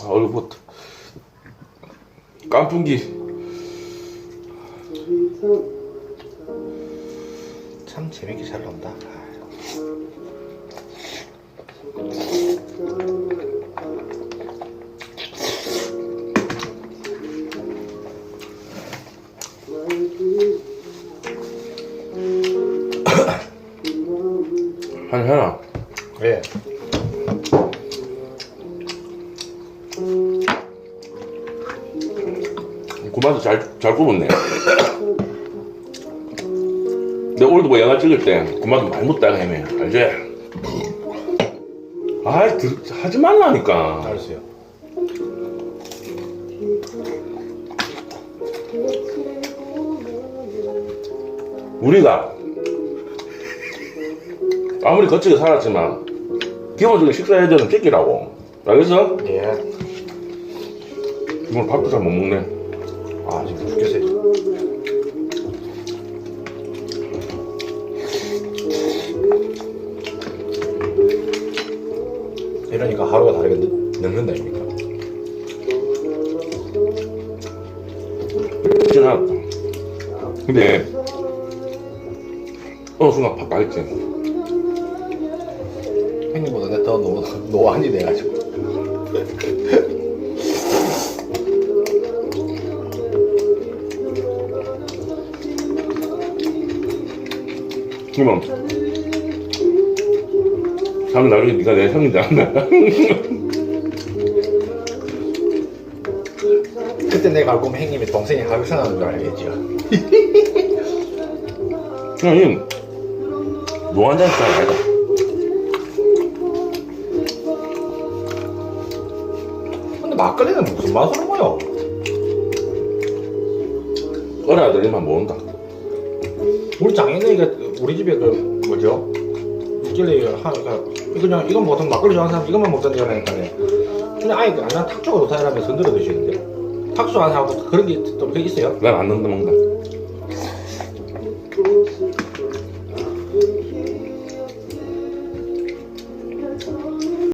아, 얼굴 부었다. 깐풍기. 참 재밌게 잘 논다. 한 해라. 왜? 고마도 잘, 잘 굽었네. 내 오늘도 뭐 영화 찍을 때 고마도 많이 묻다가 헤매. 알지? 아이, 들, 하지 말라니까. 알았어요. 우리가 아무리 거칠게 살았지만 기본적인 식사 예절은 지키라고. 알겠어? 예. 오늘 밥도 잘 못 먹네. 아 지금 죽겠어요. 이러니까 하루가 다르게 늙- 늙는다? 그렇진 않았다. 근데 어느 순간 팍 가겠지. 형님보다 내가 더 노, 노안이 돼가지고 그러면 사람 나중에 네가 내 형인지 안나? 그때 내가 알고 보면 형님이 동생이 하루 생하는 줄 알겠죠 형님 노안자 스타일 아니다. 근데 막걸리는 무슨 맛으로 모여? 어린 아들이만 모은다. 우리 장인애가 우리 집에 그 뭐죠? 있길래 하니까 그냥 이건 보통 막걸리 좋아하는 사람 이것만 먹던 거라니까요. 그냥 아예 그냥 탁주가 좋다라면 손들어 드시는데 탁수 안 하고 그런 게또 그게 있어요? 왜안 넣는 먹는다.